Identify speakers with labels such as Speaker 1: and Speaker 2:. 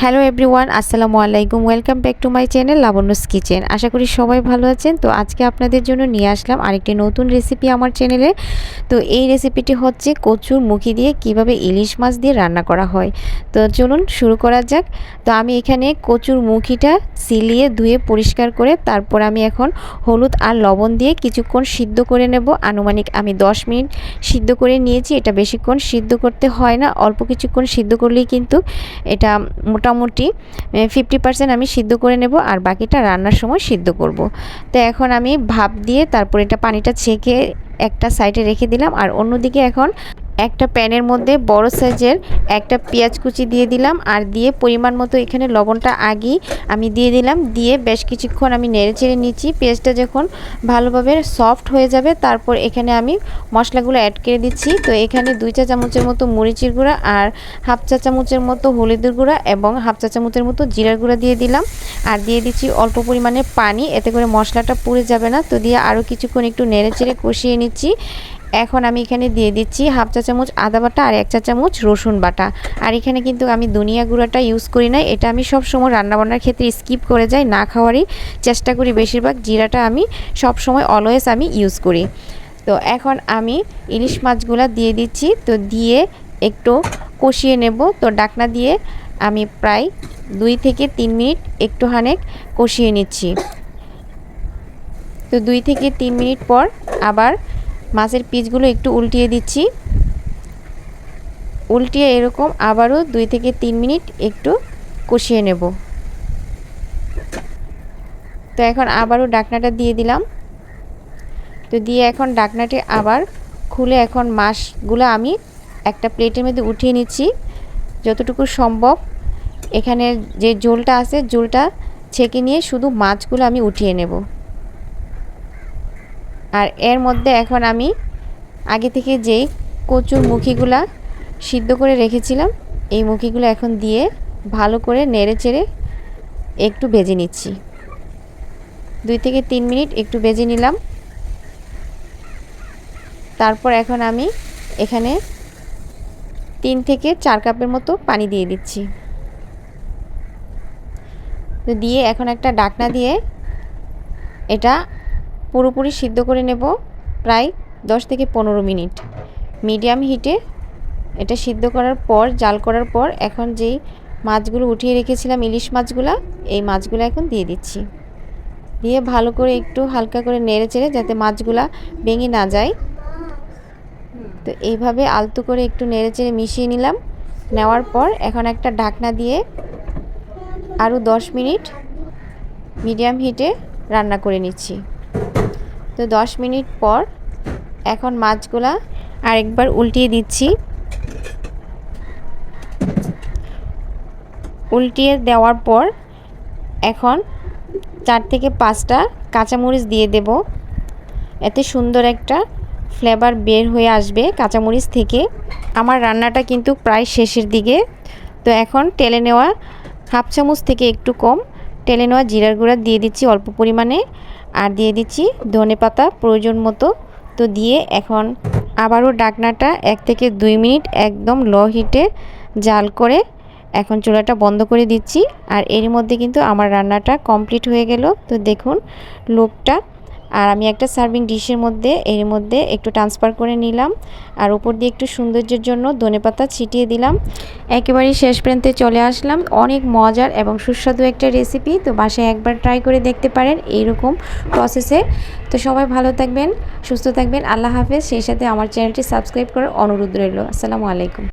Speaker 1: Hello everyone আসসালামু আলাইকুম welcome back to my channel Labanya's kitchen আশা করি সবাই ভালো আছেন। তো আজকে আপনাদের জন্য নিয়ে আসলাম আরেকটি নতুন রেসিপি আমার চ্যানেলে তো এই রেসিপিটি হচ্ছে কচুর মুখি দিয়ে কীভাবে ইলিশ মাছ দিয়ে রান্না করা হয়। তো চলুন শুরু করা যাক। তো আমি এখানে কচুর মুখিটা সিলিয়ে ধুয়ে পরিষ্কার করে তারপর আমি এখন হলুদ আর লবণ দিয়ে কিছুক্ষণ সিদ্ধ করে নেব। আনুমানিক আমি 10 মিনিট সিদ্ধ করে নিয়েছি। এটা বেশিক্ষণ সিদ্ধ করতে হয় না। অল্প কিছুক্ষণ সিদ্ধ করলেই কিন্তু এটা মোটামুটি ফিফটি পার্সেন্ট আমি সিদ্ধ করে নেব আর বাকিটা রান্নার সময় সিদ্ধ করব। তো এখন আমি ভাপ দিয়ে তারপর এটা পানিটা ছেঁকে একটা সাইডে রেখে দিলাম আর অন্যদিকে এখন একটা প্যানের মধ্যে বড় সাইজের একটা পেঁয়াজ কুচি দিয়ে দিলাম আর দিয়ে পরিমাণ মতো এখানে লবণটা আগেই আমি দিয়ে দিলাম। দিয়ে বেশ কিছুক্ষণ আমি নেড়ে চেড়ে নিচ্ছি। পেঁয়াজটা যখন ভালোভাবে সফট হয়ে যাবে, তারপর এখানে আমি মশলাগুলো অ্যাড করে দিচ্ছি। তো এখানে দুই চা চামচের মতো মরিচের গুঁড়া আর হাফ চা চামচের মতো হলুদের গুঁড়া এবং হাফ চা চামচের মতো জিরার গুঁড়া দিয়ে দিলাম। আর দিয়ে দিচ্ছি অল্প পরিমাণে পানি। এতে করে মশলাটা পুড়ে যাবে না। তো দিয়ে আরও কিছুক্ষণ একটু নেড়ে চেড়ে কষিয়ে নিচ্ছি। এখন আমি এখানে দিয়ে দিচ্ছি হাফ চা চামচ আদা বাটা আর এক চা চামচ রসুন বাটা। আর এখানে কিন্তু আমি দুনিয়া গুঁড়াটা ইউজ করি না এটা আমি সব সময় রান্নাবান্নার ক্ষেত্রে স্কিপ করে যাই, না খাওয়ারই চেষ্টা করি। বেশিরভাগ জিরাটা আমি সব সময় অলওয়েজ আমি ইউজ করি। তো এখন আমি ইলিশ মাছগুলো দিয়ে দিচ্ছি। তো দিয়ে একটু কষিয়ে নেব। তো ডাকনা দিয়ে আমি প্রায় দুই থেকে তিন মিনিট একটু হানেক কষিয়ে নিচ্ছি। তো দুই থেকে তিন মিনিট পর আবার মাছের পিসগুলো একটু উল্টিয়ে দিচ্ছি। উল্টিয়ে এরকম আবারও দুই থেকে তিন মিনিট একটু কষিয়ে নেব। তো এখন আবারও ডাকনাটা দিয়ে দিলাম। তো দিয়ে এখন ডাকনাটি আবার খুলে এখন মাছগুলো আমি একটা প্লেটের মধ্যে উঠিয়ে নিচ্ছি। যতটুকু সম্ভব এখানে যে ঝোলটা আছে, ঝোলটা ছেঁকে নিয়ে শুধু মাছগুলো আমি উঠিয়ে নেব। আর এর মধ্যে এখন আমি আগে থেকে যেই কচুর মুখিগুলা সিদ্ধ করে রেখেছিলাম, এই মুখিগুলো এখন দিয়ে ভালো করে নেড়ে চেড়ে একটু ভেজে নিচ্ছি। দুই থেকে তিন মিনিট একটু ভেজে নিলাম। তারপর এখন আমি এখানে তিন থেকে চার কাপের মতো পানি দিয়ে দিচ্ছি। দিয়ে এখন একটা ডাকনা দিয়ে এটা পুরোপুরি সিদ্ধ করে নেব প্রায় দশ থেকে পনেরো মিনিট। মিডিয়াম হিটে এটা সিদ্ধ করার পর, জাল করার পর এখন যেই মাছগুলো উঠিয়ে রেখেছিলাম, ইলিশ মাছগুলো, এই মাছগুলো এখন দিয়ে দিচ্ছি। দিয়ে ভালো করে একটু হালকা করে নেড়ে চেড়ে যাতে মাছগুলা ভেঙে না যায়। তো এইভাবে আলতু করে একটু নেড়ে চেড়ে মিশিয়ে নিলাম। নেওয়ার পর এখন একটা ঢাকনা দিয়ে আরও দশ মিনিট মিডিয়াম হিটে রান্না করে নিচ্ছি। তো দশ মিনিট পর এখন মাছগুলা আরেকবার উল্টিয়ে দিচ্ছি। উল্টিয়ে দেওয়ার পর এখন চার থেকে পাঁচটা কাঁচামরিচ দিয়ে দেব। এতে সুন্দর একটা ফ্লেভার বের হয়ে আসবে কাঁচামরিচ থেকে। আমার রান্নাটা কিন্তু প্রায় শেষের দিকে। তো এখন টেলে নেওয়া হাফ চামচ থেকে একটু কম। টেলে নেওয়া জিরার গুঁড়া দিয়ে দিচ্ছি অল্প পরিমাণে। আর দিয়ে দিচ্ছি ধনে পাতা প্রয়োজন মতো। তো দিয়ে এখন আবারও ডাকনাটা এক থেকে দুই মিনিট একদম লো হিটে জাল করে এখন চুলাটা বন্ধ করে দিচ্ছি। আর এর মধ্যে কিন্তু আমার রান্নাটা কমপ্লিট হয়ে গেল। তো দেখুন লোকটা আর আমি একটা সার্ভিং ডিশের মধ্যে, এর মধ্যে একটু ট্রান্সফার করে নিলাম। আর উপর দিয়ে একটু সৌন্দর্যের জন্য ধনেপাতা ছিটিয়ে দিলাম। একেবারেই শেষ প্রান্তে চলে আসলাম। অনেক মজার এবং সুস্বাদু একটা রেসিপি তো বাসায় একবার ট্রাই করে দেখতে পারেন এইরকম প্রসেসে তো সবাই ভালো থাকবেন, সুস্থ থাকবেন, আল্লাহ হাফেজ। সেই সাথে আমার চ্যানেলটি সাবস্ক্রাইব করার অনুরোধ রইল। আসসালামু আলাইকুম।